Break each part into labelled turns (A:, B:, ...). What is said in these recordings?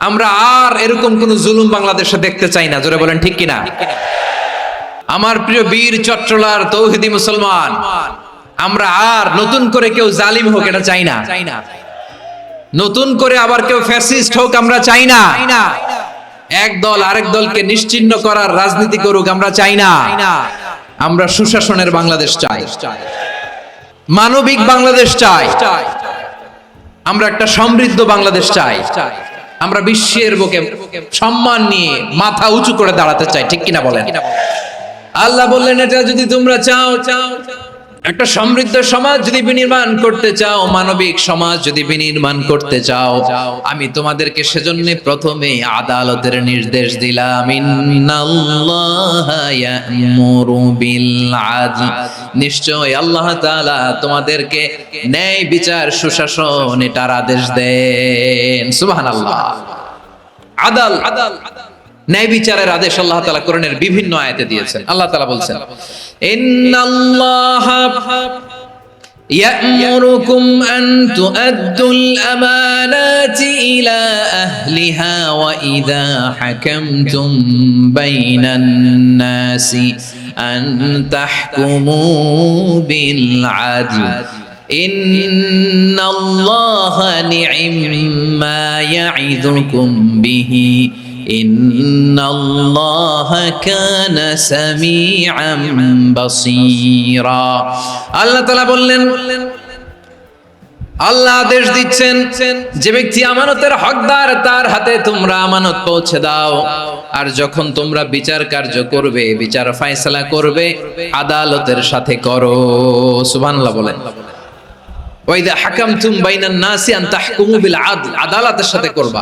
A: আমরা আর এরকম কোন জুলুম বাংলাদেশে দেখতে চাই না। জোরে বলেন, ঠিক কিনা? আমার প্রিয় বীর চট্টলার তৌহিদি মুসলমান, আমরা আর নতুন করে কেউ জালিম হোক, এটা চাই না। নতুন করে আবার কেউ ফ্যাসিস্ট হোক, আমরা চাই না। এক দল আরেক দলকে নিশ্চিহ্ন করার রাজনীতি করুক, আমরা চাই না। আমরা সুশাসনের বাংলাদেশ চাই। মানবিক বাংলাদেশ চাই। আমরা একটা সমৃদ্ধ বাংলাদেশ চাই। আমরা বিশ্বের বুকে সম্মান নিয়ে মাথা উঁচু করে দাঁড়াতে চাই ঠিক কিনা বলেন? আল্লাহ বললেন এটা যদি তোমরা চাও চাও একটা সমৃদ্ধ সমাজ যদি বিনির্মাণ করতে চাও, মানবিক সমাজ যদি বিনির্মাণ করতে চাও, আমি তোমাদেরকে সেজন্য প্রথমে আদালতের নির্দেশ দিলাম। নিশ্চয় আল্লাহ তোমাদেরকে ন্যায় বিচার, সুশাসন, এটার আদেশ দেন। সুবহানাল্লাহ। আদাল আদাল। ন্যায় বিচারের আদেশ আল্লাহ তাআলা কোরআনের বিভিন্ন আয়াতে দিয়েছেন। আল্লাহ তাআলা বলছেন إن الله يأمركم أن تؤدوا الأمانات إلى أهلها وإذا حكمتم بين الناس أن تحكموا بالعدل. إن الله نعم ما يعظكم به. إن الله كان سميعا بصيرا আল্লাহ তাআলা বললেন আল্লাহ আদেশ দিচ্ছেন যে ব্যক্তি আমানতের হকদার তার হাতে তোমরা আমানত পৌঁছে দাও আর যখন তোমরা বিচার কার্য করবে বিচার ফয়সালা করবে আদালতের সাথে করো সুবহানাল্লাহ বলেন ওয়াইদা হাকামতুম বাইনান নাসি আন তাহকুমু বিল আদল আদালতের সাথে করবা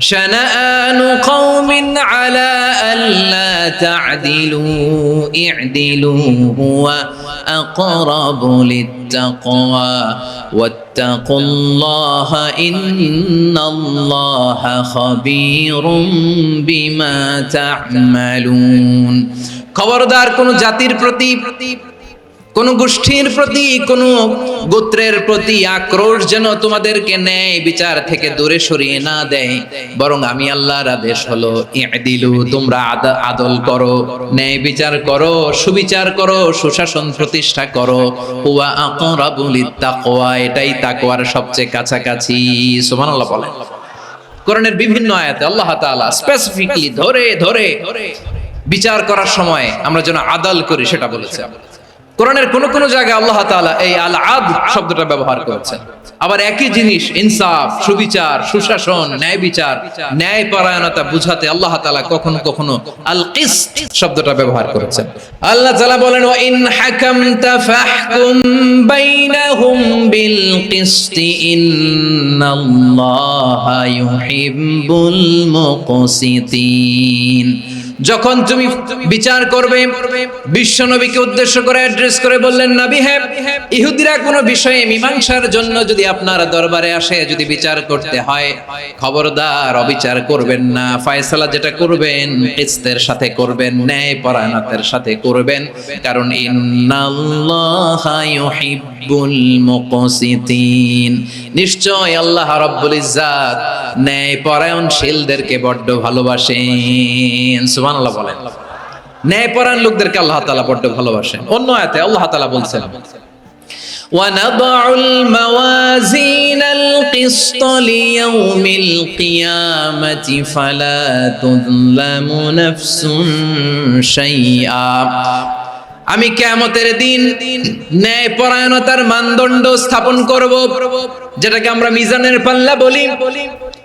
A: شنآن قوم على ألا تعدلوا اعدلوا هو أقرب للتقوى واتقوا الله إن الله خبير بما تعملون খবরদার কোন জাতির প্রতি কোন গোষ্ঠীর প্রতি কোন গোত্রের প্রতি আক্রোশ যেন তোমাদেরকে ন্যায় বিচার থেকে দূরে সরিয়ে না দেয় বরং আমি আল্লাহর আদেশ হলো দিলু তোমরা আদল করো ন্যায় বিচার করো সুবিচার করো সুশাসন প্রতিষ্ঠা করো হুয়া আকরাবুল তাকওয়া এটাই তাকওয়ার সবচেয়ে কাছাকাছি সুবহানাল্লাহ বলেন কোরআনের বিভিন্ন আয়াতে আল্লাহ তাআলা স্পেসিফিকলি ধরে ধরে বিচার করার সময় আমরা যেন আদাল করি সেটা বলেছে কোরআনের কোন কোন জায়গায় আল্লাহ তাআলা এই আল আদ শব্দটা ব্যবহার করেছেন। আবার একই জিনিস, ইনসাফ, সুবিচার, সুশাসন, ন্যায় বিচার, ন্যায় পরায়ণতা বুঝাতে আল্লাহ তাআলা কখনো কখনো আল কিসত শব্দটা ব্যবহার করেছেন। আল্লাহ তালা বলেন ওয়া ইন হাকামতা ফাহকুম বিল কিসত, ইন্নাল্লাহা ইউহিব্বুল মুকসিতিন। যখন তুমি বিচার করবে, বিশ্ব নবীকে উদ্দেশ্য করে অ্যাড্রেস করে বললেন, নবী হ্যাঁ ইহুদিরা কোনো বিষয়ে মীমাংসার জন্য যদি আপনার দরবারে আসে, যদি বিচার করতে হয়, খবরদার অবিচার করবেন না। ফয়সালা যেটা করবেন কিস্তের সাথে করবেন, ন্যায় পরায়ণতের সাথে করবেন। কারণ নিশ্চয় আল্লাহ রাব্বুল ইজ্জাত ন্যায় পরায়ণশীলদেরকে বড্ড ভালোবাসেন। সুবহানাল্লাহ বলেন ন্যায় পরায়ণ লোকদেরকে আল্লাহ তাআলা বড্ড ভালোবাসেন অন্য আয়াতে আল্লাহ তাআলা বলছেন ونضع الموازين القسط ليوم القيامة فلا تظلم نفس شيئا আমি কেমতের দিন ন্যায় পরায়ণতার মানদণ্ড স্থাপন করব যেটাকে আমরা মিজানের পাল্লা বলি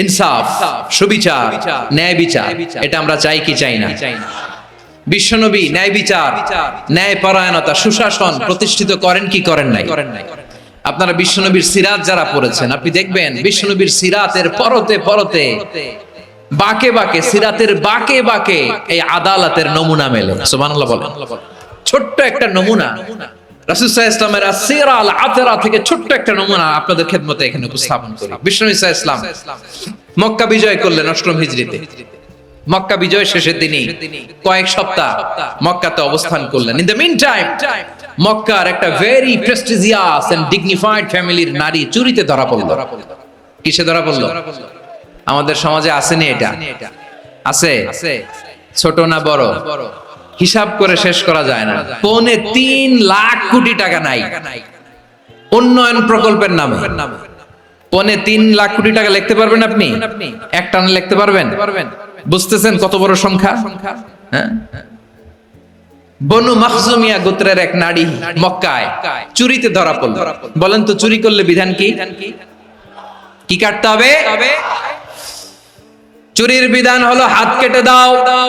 A: ইনসাফ, সুবিচার, ন্যায় বিচার, এটা আমরা চাই কি চাই না? বিশ্বনবী ন্যায় বিচার, ন্যায় পরায়ণতা, সুশাসন প্রতিষ্ঠিত করেন কি করেন নাই? আপনারা বিশ্বনবীর সিরাত যারা পড়েছেন, আপনি দেখবেন বিশ্বনবীর সিরাতের পরতে পরতে বাকে বাকে, সিরাতের বাকে বাকে এই আদালতের নমুনা মেলে। সুবহানাল্লাহ বলেন। ছোট্ট একটা নমুনা। রাসূলুল্লাহ ইসলামের আসিরা আল আতেরা থেকে ছোট্ট একটা নমুনা আপনাদের খেদমতে এখানে উপস্থাপন করি। বিশ্বনবী ইসলাম। মক্কা বিজয় করলেন অষ্টম হিজরিতে মক্কা বিজয় শেষে তিনি কয়েক সপ্তাহ মক্কাতে অবস্থান করলেন। ইন দ্য মিন টাইম মক্কার একটা ভেরি প্রেস্টিজিয়াস এন্ড ডিগনিফাইড ফ্যামিলির নারী চুরিতে ধরা পড়ল। কিসে ধরা পড়ল? আমাদের সমাজে আসেনি এটা। আছে। ছোট না বড়। হিসাব করে শেষ করা যায় না। পৌনে তিন লাখ কোটি টাকা নাই। উন্নয়ন প্রকল্পের নামে। পৌনে তিন লাখ কোটি টাকা লিখতে পারবেন আপনি? এক টানে লিখতে পারবেন? বুঝতেছেন কত বড় সংখ্যা? হ্যাঁ? বনু মাখজুমিয়া গোত্রের এক নারী মক্কায় চুরিতে ধরা পড়ল। বলেন তো চুরি করলে বিধান কি? কি কাটতে হবে? চুরির বিধান হলো হাত কেটে দাও দাও।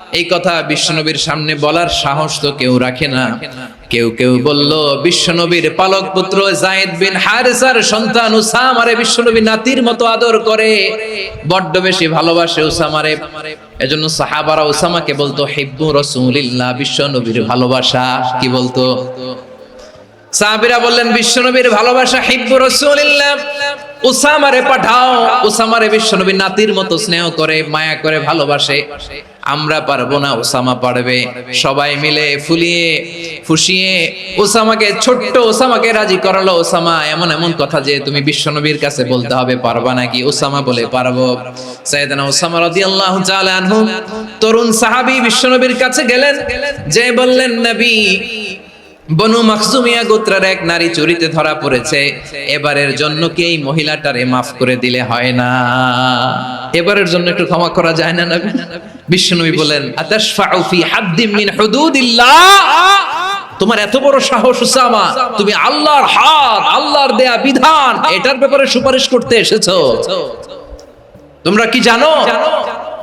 A: এই কথা বিশ্বনবীর সামনে বলার সাহস তো কেউ রাখে না। কেউ কেউ বলল, বিশ্বনবীর পালক পুত্র জায়েদ বিন হারেসার সন্তান উসামারে বিশ্বনবী নাতির মতো আদর করে। বড্ড বেশি ভালোবাসে উসামারে। এজন্য সাহাবারা উসামাকে বলতো, হিব্বু রাসূলিল্লাহ, বিশ্বনবীর ভালোবাসা। কি বলতো? সাহাবীরা বললেন, বিশ্বনবীর ভালোবাসা হিব্বু রাসূলিল্লাহ, উসামারে পাঠাও। উসামারে বিশ্বনবী নাতির মতো স্নেহ করে, মায়া করে ভালোবাসে। আমরা পারব না, ওসামা পারবে। সবাই মিলে ফুলিয়ে, ফুসিয়ে ওসামাকে, ছোট্ট ওসামাকে রাজি করালো। ওসামা, এমন এমন কথা যে তুমি বিশ্বনবীর কাছে বলতে হবে, পারবা নাকি? ওসামা বলে, পারব। সাইয়েদনা ওসামা রাদিয়াল্লাহু তাআলা আনহু, তরুণ সাহাবী বিশ্বনবীর কাছে গেলেন, যে বললেন, নবী বনু মাকসুমিয়া গোত্রের এক নারী চুরিতে ধরা পড়েছে। এবারের জন্য কি এই মহিলাটারে মাফ করে দিলে হয় না? এবারের জন্য একটু ক্ষমা করা যায় না নবী বিশ্বনবী বলেন, আতাশফাউ ফি মিন হুদুদিল্লাহ। তোমার এত বড় সাহস উসামা তুমি আল্লাহর হাত, আল্লাহর দেয়া বিধান, এটার ব্যাপারে সুপারিশ করতে এসেছ। তোমরা কি জানো?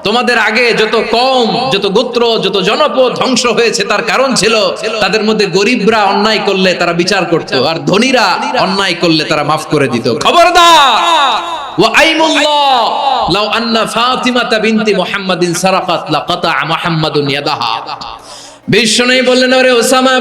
A: তোমাদের আগে যত কম যত গোত্র, যত জনপদ ধ্বংস হয়েছে, তার কারণ ছিল তাদের মধ্যে গরিবরা অন্যায় করলে তারা বিচার করত, আর ধনীরা অন্যায় করলে তারা মাফ করে দিত। খবরদার! ইয়াদাহা। বিশ্বনবী বললেন, ওরে ওসামা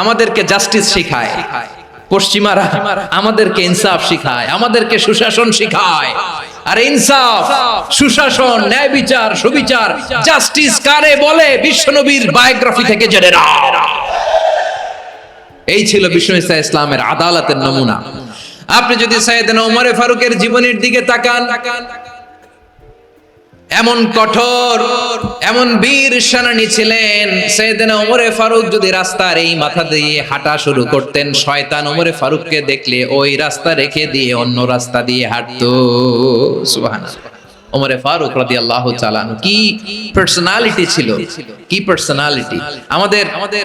A: আমাদেরকে জাস্টিস শিখায়। পশ্চিমারা আমাদেরকে ইনসাফ শিখায়, আমাদেরকে সুশাসন শিখায়। আর ইনসাফ, সুশাসন, ন্যায় বিচার, সুবিচার জাস্টিস কারে বলে? বিশ্বনবীর বায়োগ্রাফি থেকে জেনে এই ছিল বিষ্ণু ইসা ইসলামের আদালতের নমুনা। আপনি যদি সাইয়েদনা উমরে ফারুকের জীবনের দিকে তাকান এমন কঠোর, এমন বীর সেনানী ছিলেন। সেদিন ওমরে ফারুক যদি রাস্তার এই মাথা দিয়ে হাঁটা শুরু করতেন, শয়তান ওমরে ফারুককে দেখলে ওই রাস্তা রেখে দিয়ে অন্য রাস্তা দিয়ে হাঁটতো। ওমরে ফারুক রাদিয়াল্লাহু তাআলা আনহু, কি পার্সোনালিটি ছিল? কি পার্সোনালিটি আমাদের আমাদের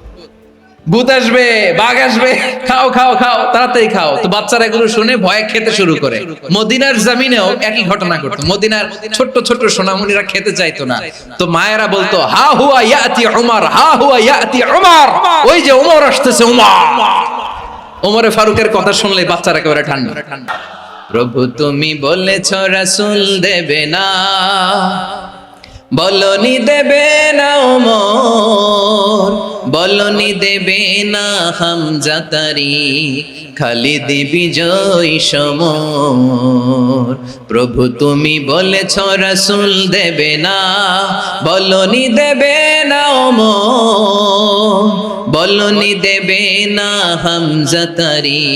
A: ভূত আসবে বাঘ আসবে খাও খাও খাও তাড়াতাড়ি খাও। তো বাচ্চারা এগুলো শুনে ভয়ে খেতে শুরু করে। মদিনার জামিনেও একই ঘটনা ঘটতো। মদিনার ছোট্ট ছোট্ট সোনামণিরা খেতে চাইতো না। তো মায়েরা বলতো হা হুয়া ইয়াতি উমার হা হুয়া ইয়াতি উমার। ওই যে উমর আসতেছে উমার। ওমরে ফারুকের কথা শুনলে বাচ্চারা একেবারে ঠান্ডা। প্রভু তুমি বলেছ রাসূল দেবে না। বলনি দেবে না ওমর বলনি দেবে না হামজাতারি খালিদ জয় সমর। প্রভু তুমি বলেছ, রাসূল দেবে না। বলনি দেবে না ওমর বলনি দেবে না হামজাতারি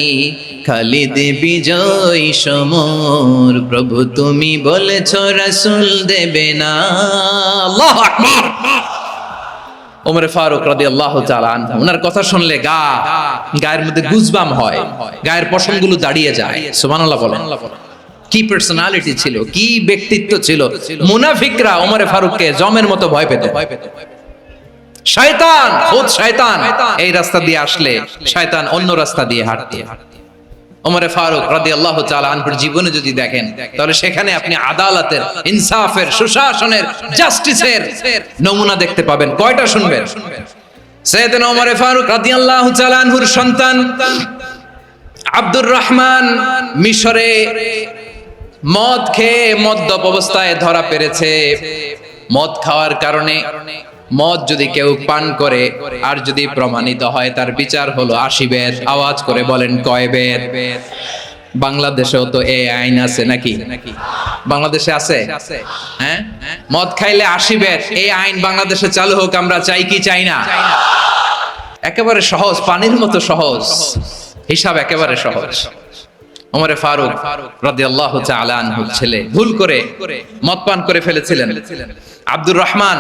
A: খালিদ বিজয় সমর। প্রভু তুমি বলেছ, রাসূল দেবে না। আল্লাহু আকবার। ওমরে ফারুক রাদিয়াল্লাহু তাআলা আনহু, ওনার কথা শুনলে গা, গায়ের মধ্যে গুজবাম হয়, গায়ের পশমগুলো দাঁড়িয়ে যায়। সুবহানাল্লাহ বলেন। কি পার্সোনালিটি ছিল, কি ব্যক্তিত্ব ছিল? মুনাফিকরা ওমরে ফারুককে জমের মতো ভয় পেত। শয়তান, খুদ শয়তান, এই রাস্তা দিয়ে আসলে শয়তান অন্য রাস্তা দিয়ে হাঁটতে হাঁটতে। ওমরে ফারুক রাদিয়াল্লাহু তাআলা আনহুর জীবনে যদি দেখেন, তাহলে সেখানে আপনি আদালতের, ইনসাফের, সুশাসনের, জাস্টিসের নমুনা দেখতে পাবেন। কয়টা শুনবেন? সৈয়দনা ওমরে ফারুক রাদিয়াল্লাহু তাআলা আনহুর সন্তান আব্দুর রহমান মিশরে মদ খেয়ে মদ্যপ অবস্থায় ধরা পেরেছে। মদ খাওয়ার কারণে মদ যদি কেউ পান করে, আর যদি প্রমাণিত হয় তার বিচার হলো আশি বেদ, আওয়াজ করে বলেন কয় বেদ? বাংলাদেশেও তো এই আইন আছে নাকি? বাংলাদেশে আছে? হ্যাঁ? মদ খাইলে আশি বেদ, এই আইন বাংলাদেশে চালু হোক, আমরা চাই কি চাই না? একেবারে সহজ, পানির মতো সহজ। হিসাব একেবারে সহজ। ওমরে ফারুক রাদিয়াল্লাহু তাআলা আনহুর ছেলে। ভুল করে মদ পান করে ফেলেছিলেন। আব্দুর রহমান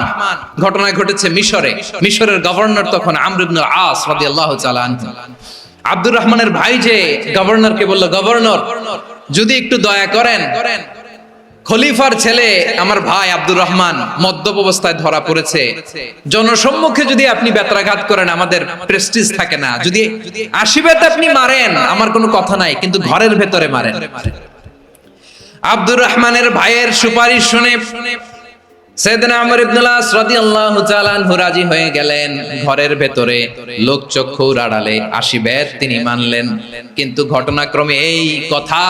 A: ঘটনা ঘটেছে মিশরে। মিশরের গভর্নর তখন আমর ইবনে আস রাদিয়াল্লাহু তাআলা আনহু। আব্দুর রহমানের ভাই যে গভর্নরকে বলল, গভর্নর, যদি একটু দয়া করেন খলিফার ছেলে আমার ভাই আব্দুর রহমান মদ্যপ অবস্থায় ধরা পড়েছে। জনসম্মুখে যদি আপনি বেত্রাঘাত করেন, আমাদের প্রেস্টিজ থাকে না। যদি আশীর্বাদ আপনি মারেন, আমার কোনো কথা নাই, কিন্তু ঘরের ভেতরে মারেন। আব্দুর রহমানের ভাইয়ের সুপারিশ শুনে তিনি মানলেন। কিন্তু ঘটনাক্রমে এই কথা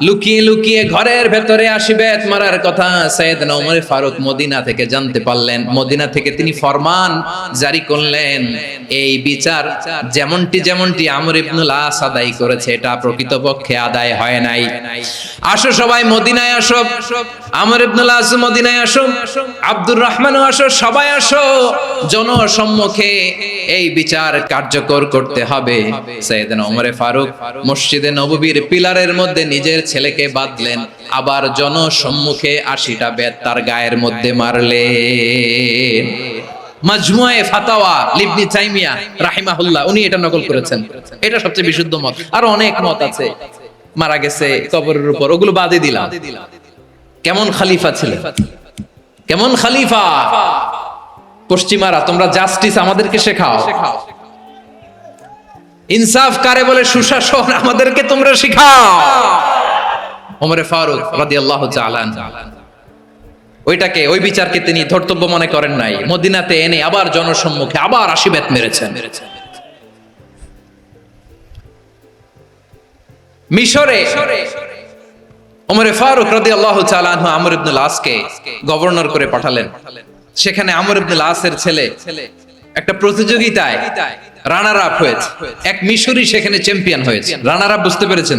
A: লুকিয়ে লুকিয়ে ঘরের ভেতরে আশীর্বাদ মারার কথা সৈয়দনা ওমর ফারুক মদিনা থেকে জানতে পারলেন। মদিনা থেকে তিনি ফরমান জারি করলেন। এই বিচার যেমনটি যেমনটি আমর ইবনুল আস আদায় করেছে, এটা প্রকৃতপক্ষে আদায় হয় নাই। আসো সবাই, মদিনায় আসো। আমর ইবনুল আস মদিনায় আসো। আব্দুর রহমানও আসো, সবাই আসো। জনসম্মুখে এই বিচার কার্যকর করতে হবে। সৈয়দনা ওমরে ফারুক মসজিদে নববীর পিলারের মধ্যে নিজের ছেলেকে বাঁধলেন। আবার জনসম্মুখে আশিটা বেদ তার গায়ের মধ্যে মারলেন। মাজমুয়ে ফাতাওয়া লিবনি তাইমিয়া রাহিমাহুল্লাহ, উনি এটা নকল করেছেন। এটা সবচেয়ে বিশুদ্ধ মত। আর অনেক মত আছে। মারা গেছে কবরের উপর, ওগুলো বাদে দিলাম। কেমন খালিফা ছিলেন কেমন খালিফা? পশ্চিমারা, তোমরা জাস্টিস আমাদেরকে শেখাও। ইনসাফ কারে বলে সুশাসন আমাদেরকে তোমরা শেখাও। ওমরে ফারুক রাদিয়াল্লাহু তাআলা ওইটাকে, ওই বিচারকে তিনি ধর্তব্য মনে করেন নাই। মদিনাতে এনে আবার জনসম্মুখে আবার আশীর্বাদ মেরেছেন। মিশরে ওমরে ফারুক রাদিয়াল্লাহু তাআলা আনহু আমর ইবনুল আসকে গভর্নর করে পাঠালেন। সেখানে আমর ইবনুল আসের ছেলে একটা প্রতিযোগিতায় রানার আপ হয়েছে। এক সেখানে চ্যাম্পিয়ন হয়েছে। রানার আপ বুঝতে পেরেছেন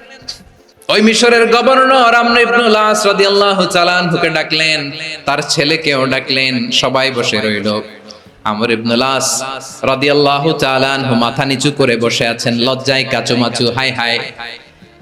A: ওই মিশরের গভর্নর আমর ইবনুল আস রাদিয়াল্লাহু তাআলা আনহুকে ডাকলেন। তার ছেলেকেও ডাকলেন। সবাই বসে রইল। আমর ইবনুল আস রাদিয়াল্লাহু তাআলা আনহু মাথা নিচু করে বসে আছেন। লজ্জায় কাচুমাচু, হাই হাই।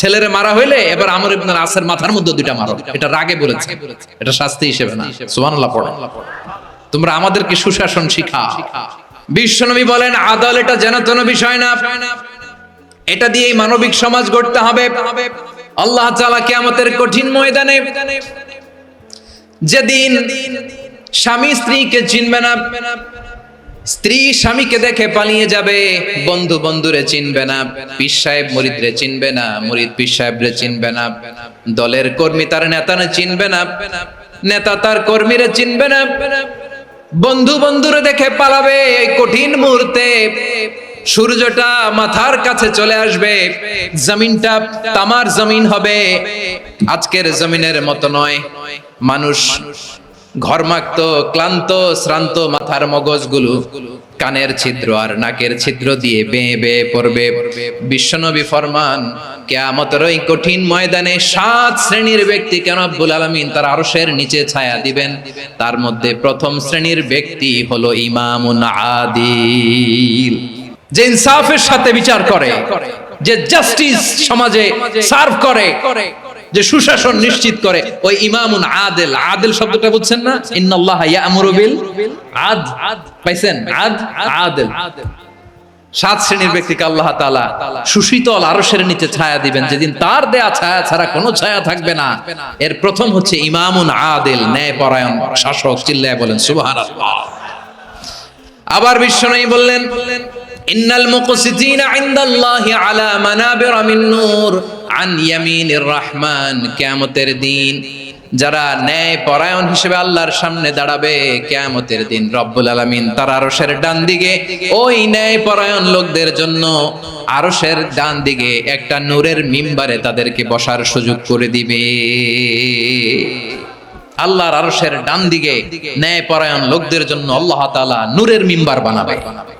A: ছেলেরে মারা হইলে এবার আমর ইবনুল আসের মাথার মধ্যে দুইটা মারো। এটা রাগে বলেছে। এটা শাস্তি হিসেবে না। সুবহানাল্লাহ, পড়ো। তোমরা আমাদেরকে সুশাসন শিখা বিশ্বনবী বলেন, আদল এটা যেন বিষয় না। এটা দিয়েই মানবিক সমাজ গড়তে হবে। আল্লাহ তাআলা কিয়ামতের কঠিন ময়দানে যেদিন স্বামী স্ত্রীকে চিনবে না স্ত্রী স্বামীকে দেখে পালিয়ে যাবে, বন্ধু বন্ধুরে চিনবে না, পীর সাহেব মরিদরে চিনবে না, মরিদ পীর সাহেবরে চিনবে না, দলের কর্মী তার নেতারে চিনবে না, নেতা তার কর্মীরে চিনবে না, বন্ধু বন্ধুরে দেখে পালাবে এই কঠিন মুহূর্তে, সূর্যটা মাথার কাছে চলে আসবে, জমিনটা তামার জমিন হবে, আজকের জমিনের মতো নয়, মানুষ ঘরমাক্ত, ক্লান্ত, শ্রান্ত মাথার মগজগুলো, কানের ছিদ্র আর নাকের ছিদ্র দিয়ে বেয়ে বেয়ে পড়বে। বিশ্বনবী ফরমান কেয়ামতের ওই কঠিন ময়দানে সাত শ্রেণির ব্যক্তি কেন আব্বুল আলমিন তার আরশের নিচে ছায়া দিবেন? তার মধ্যে প্রথম শ্রেণির ব্যক্তি হলো ইমামুন আদিল। যে ইনসাফের সাথে বিচার করে, যে জাস্টিস সমাজে সার্ভ করে যে সুশাসন নিশ্চিত করে, ওই ইমামুন আদেল। আদেল শব্দটা বুঝছেন না? ইন্নাল্লাহ ইয়ামুরু বিল আদ। পাইছেন? আদ? আদেল। সাত শ্রেণির ব্যক্তিকে আল্লাহ তাআলা সুশীতল আরশের নিচে ছায়া দিবেন। যেদিন তার দেয়া ছায়া ছাড়া কোনো ছায়া থাকবে না। এর প্রথম হচ্ছে ইমামুন আদেল ন্যায় ন্যায়পরায়ণ শাসক, চিল্লায় বলেন, সুবহানাল্লাহ। আবার বিশ্বনবী বললেন ইন্নাল মুকসিতিনা ইনদাল্লাহি আলা মানাবির মিন নূর আন ইয়ামিনির রহমান, কিয়ামতের দিন। যারা ন্যায় পরায়ণ হিসেবে আল্লাহর সামনে দাঁড়াবে দিন রব্বুল তার আরশের ডান দিকে ওই ন্যায় পরায়ণ লোকদের জন্য ডান দিকে একটা নূরের মিম্বারে তাদেরকে বসার সুযোগ করে দিবে। আল্লাহর আরশের ডান দিকে ন্যায় পরায়ণ লোকদের জন্য আল্লাহ তাআলা নূরের মিম্বার বানাবে। চারটে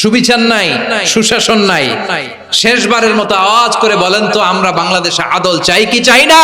A: সুবিচার নাই সুশাসন নাই। শেষবারের মতো আওয়াজ করে বলেন তো আমরা বাংলাদেশে আদল চাই কি চাই না।